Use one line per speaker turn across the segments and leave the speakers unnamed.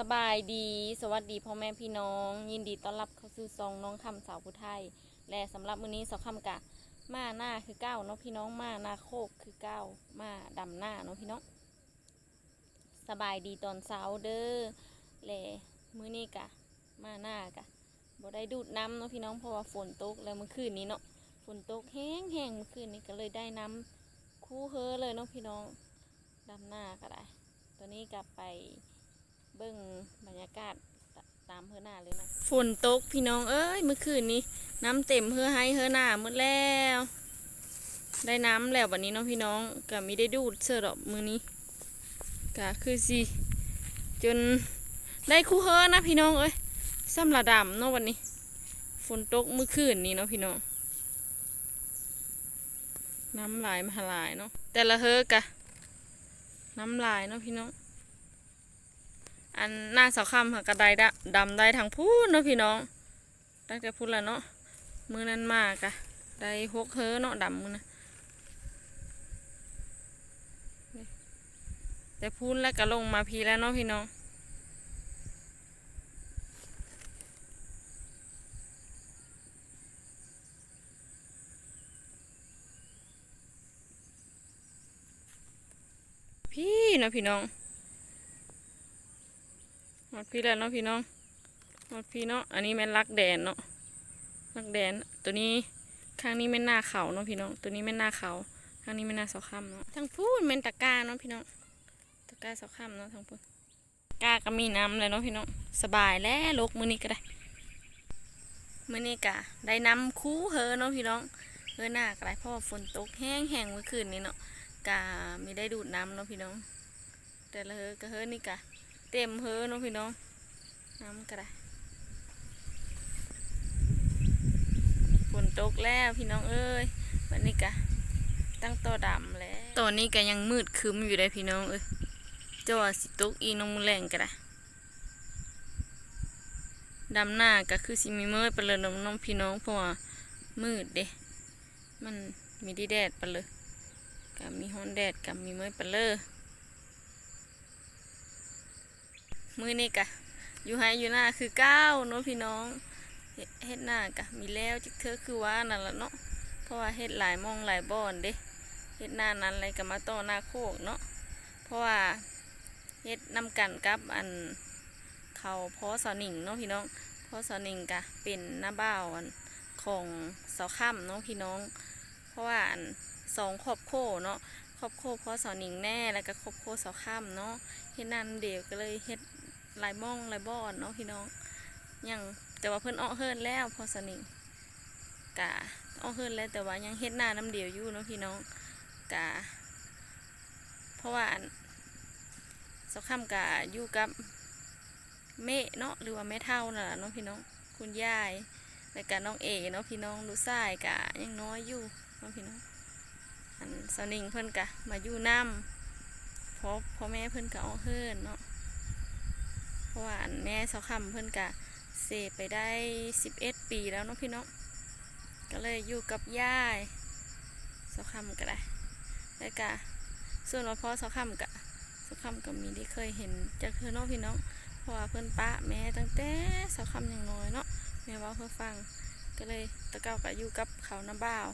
สบายดี สวัสดีพ่อแม่พี่น้อง ยินดีต้อนรับเข้าสู่ซองน้องคำสาวผู้ไทย และสำหรับมื้อนี้สาวคำกะมาหน้าคือเก้าเนาะพี่น้องมาหน้าโคกคือเก้ามาดำหน้าเนาะพี่น้องสบายดีตอนเช้าเด้อและมื้อนี้กะมาหน้ากะบ่ได้ดูดน้ำเนาะพี่น้องเพราะว่าฝนตกแล้วเมื่อคืนนี้เนาะฝนตกแห้งแห้งเมื่อคืนนี้ก็เลยได้น้ำคู่เฮอเลยเนาะพี่น้องดำหน้าก็ได้ ตัวนี้กลับไป เบิ่งบรรยากาศตามเฮือหน้าเลยนะฝนตกพี่น้องเอ้ยเมื่อคืนนี้น้ำเต็มเฮือให้เฮือหน้าหมดแล้ว ได้น้ำแล้ววันนี้เนาะพี่น้องก็มีได้ดูดเสื้อดอกมือนี้ก็คือสิจนได้คู่เฮือนะพี่น้องเอ้ยซ้ำระดำเนาะวันนี้ ฝนตกเมื่อคืนนี้เนาะพี่น้องน้ำลายมาหลายเนาะแต่ละเฮือกะน้ำลายเนาะพี่น้อง อันหน้าเสาคำค่ะกระไดดะดำได้ทั้งพูนเนาะพี่น้องตั้งแต่พูดแล้วเนาะมือนั้นมากะได้หกเฮอเนาะดำมือนะแต่พูนแล้วก็ลงมาพีแล้วเนาะพี่น้องพี่เนาะพี่น้อง ดพี่แล้วเนาะพี่น้องหมดพี่เนาะอันนี้แม่นรักแดนเนาะรักแดนตัวนี้ข้างนี้แม่นหน้าเขาเนาะพี่น้องตัวนี้แม่นหน้าเขาข้างนี้แม่นหน้าเสาค่ำเนาะทั้งพูนแม่นตะกร้าเนาะพี่น้องตะกร้าเสาค่ำเนาะทั้งพูนกร้าก็มีน้ำเลยเนาะพี่น้องสบายแล้วลกมือนี้ก็ได้มือนี้กะได้น้ำคู่เฮอเนาะพี่น้องเฮอหน้าก็ได้เพราะว่าฝนตกแห้งแห้งเมื่อคืนนี้เนาะกะมีได้ดูดน้ำเนาะพี่น้อง แต่ละเฮอกะเฮอนี่กะ เต็มเฮอเนาะพี่น้องน้ำก็ได้ฝนตกแล้วพี่น้องเอ้ยวันนี้กะตั้งต่อดำแล้วตอนนี้ก็ยังมืดครึ้มอยู่ได้พี่น้องเอ้ยจ้าว่าสิตกอีน้องมือแรงก็ได้ดำหน้าก็คือสิมีเมื่อยไปเลยเนาะน้องพี่น้องเพราะว่ามืดเด้มันมีดีแดดไปเลยกับมีฮ้อนแดดกับมีเมื่อยปเลอ มือนี่กะ อยู่ให้อยู่หน้าคือเก้าเนาะพี่น้องเฮ็ดหน้ากะ มีแล้วจิกเธอคือว่านั่นละเนาะเพราะว่าเฮ็ดหลายมองหลายบ่อนเด้เฮ็ดหน้านั้นอะไรก็มาต่อหน้าโคกเนาะเพราะว่าเฮ็ดนำกันกับอันเขาพ่อสอหนิงเนาะพี่น้องพ่อสอหนิงกะเป็นหน้าบ่าอันของเสาค่ำเนาะพี่น้อง เพราะว่าอันสองครอบโคเนาะครอบโคพ่อสาหนิงแน่แล้วก็ครอบโครัวสาวข้ามเนาะเฮ็ดนั่นเดียวก็เลยเฮ็ด หลายม่องหลายบ่อนเนาะพี่น้องยังแต่ว่าเพิ่นอ้อเฮิรนแล้วพอสนิงกะอ้อเฮิรนแล้วแต่ว่ายังเฮ็ดหน้าน้ำเดียวอยู่เนาะพี่น้องกะเพราะว่าอันสาวข้ากะอยู่กับแม่เนาะหรือว่าแม่เท่านั่นแหละเนาะพี่น้องคุณยายแล้วก็น้องเอเนาะพี่น้องลูกชายกะยังน้อยอยู่เนาะพี่น้องอันสนิงเพิ่นกะมาอยู่น้ำเพราะพ่อแม่เพิ่นกะเอเฮิรนเนาะ เพราะว่าอันแม่สาวคำเพิ่อนกะเสพไปได้สิบเอ็ดปีแล้วเนาะพี่เนาะก็เลยอยู่กับย่ายสาวคำก็ได้แล้วกะส่วนว่าพ่อสาวคำกะสาวคำก็มีได้เคยเห็นจากเธอเนาะพี่เนาะเพราะว่าเพิ่อนปะแม่ตั้งแต่สาวคำยังน้อยเนาะแม่ว่าเพื่อฟังก็เลยตะเก้ากะอยู่กับเขาน้ำบ่าว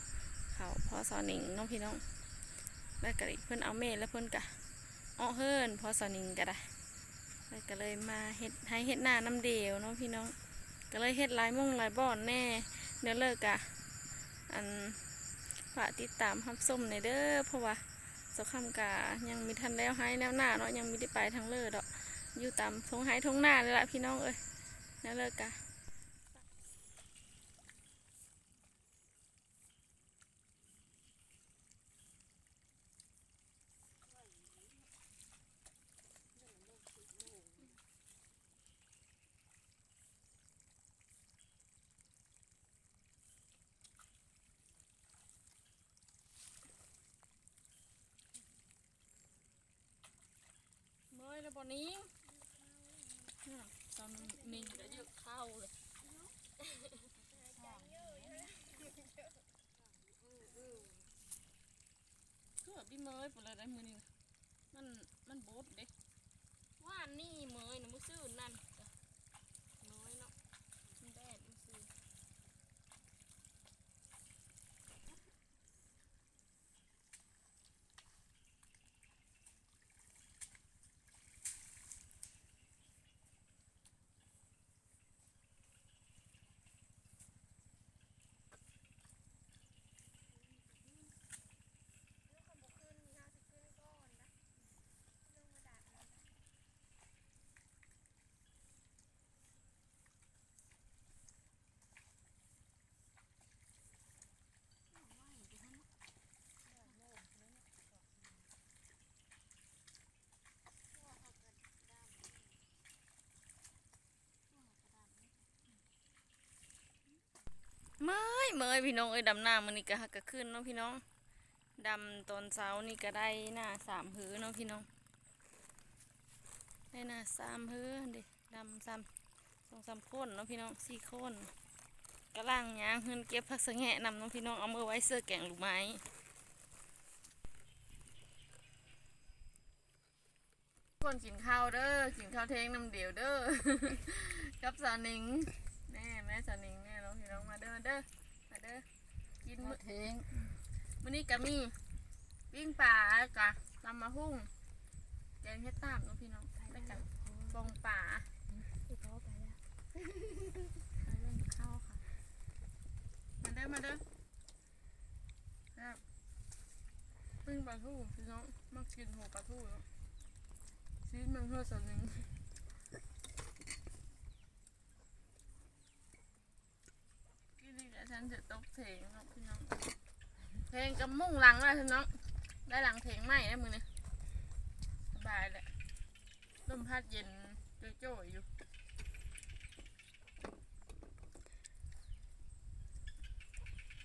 เขาพ่อสอหนิงน้องพี่น้องแล้วก็เพื่อนเอาเมแล้วเพื่อนกะอ้อเฮิรนพ่อสอหนิงก็ได้แล้ว ก็เลยมาเฮ็ดให้เฮ็ดหน้าน้ำเดียวเนาะพี่น้อง ก็เลยเฮ็ดหลายมุ่งหลายบ่อนแน่ เดี๋ยวเลิกอะอันฝากติดตามรับส้มในเด้อเพราะว่าสกคำกะยังมีทันแล้วให้แล้วหน้าเนาะยังมีได้ไปทางเลิศดอกอยู่ตามทงไห้ทงหน้าเลยละพี่น้องเอ้ยแล้วเลิกกะ เมื่อยแล้วบนนี้ตอนนิ่งก็เยอะเข้าเลยก็พี่เมยไปเลยไรมือนี่มันมันบดเด้ว่านี่เมยนะมือซื่อนั่น ยเมยพี่น้องเอ้ยดำหน้ามันนี่ก็ฮักก็ขึ้นเนาะพี่น้องดำตอนเช้านี่ก็ได้หน้าสามหื้อเนาะพี่น้อง ได้หน้าสามหื้อด็ดำสามสองสามคนเนาะพี่น้องสี่คนกระล่างยางเฮือนเก็บผักสะแงะนำเนาะพี่น้องเอามือไว้เสื้อแกงลูกไม้คนกินข้าวเด้อกินข้าวเทงน้ำเดียวเด้อกับสานิงแน่แม่สานิงแน่เนาพี่น้องมาเด้อมาเด้อ มาเด้อกิน
หม
มื้อ
ดเทง
มื้อนี้ก็มีปิ้งปลาแล้วกะตำมะฮุ่งแกงเฮ็ดตาบเนาะพี่น้องแล้วกันฟองป่า
ที่เขาไปแล้ว
เอาเรื่องข้าวค่ะมาเด้อมาเด้อครับปิ้งปลาทูพี่น้องมักกินหัวปลาทูเนาะซีนมันเพื่อสนึงกินนี่กับ ฉันจะตกเพลงเนาะพี่น้องเพลงกับมุ่งหลังแล้วพี่น้อง ได้หลังเพลงใหม่แล้วมือนี่สบายแหละลมพัดเย็นโจ้ยอยู่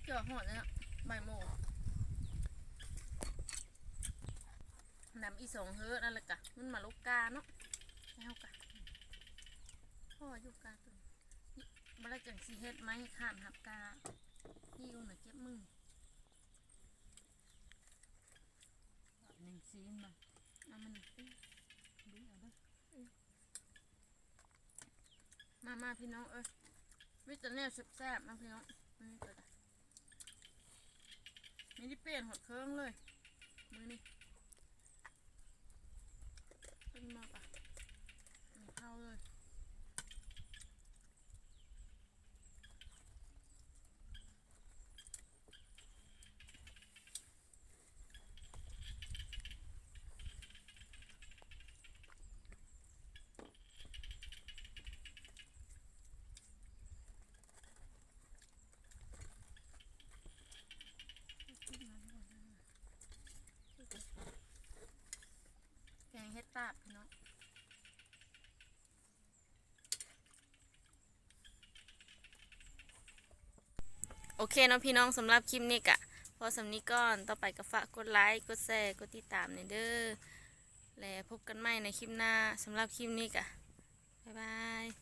เจอหอดเลยเนาะใบโมนำอีสองเฮ้อนั่นแหละกะมันมาลูกกาเนาะแล้วกะพ่ออยู่กาตัว นี้บลาจังสีเฮ็ดไหมข้ามหับกาพี่อยู่หน่ะเก็บมือ
หนึ่งซีนมา
เอามัน
ดีเอาเด้อ
มามาพี่น้องเอ้ยวิตาเนี่ยแซ่บๆนะพี่น้องนี่ก็ได้มีที่เปลี่ยนหดเครื่องเลย มือนี่ขึ้นมากอะเข้าเลย แกงเฮ็ดตาบพี่น้อง โอเคเนาะพี่น้องสำหรับคลิปนี้กะพอสำนี้ก่อนต่อไปก็ฝากกดไลค์กดแชร์กดติดตามในเด้อและพบกันใหม่ในคลิปหน้าสำหรับคลิปนี้กะบ๊ายบาย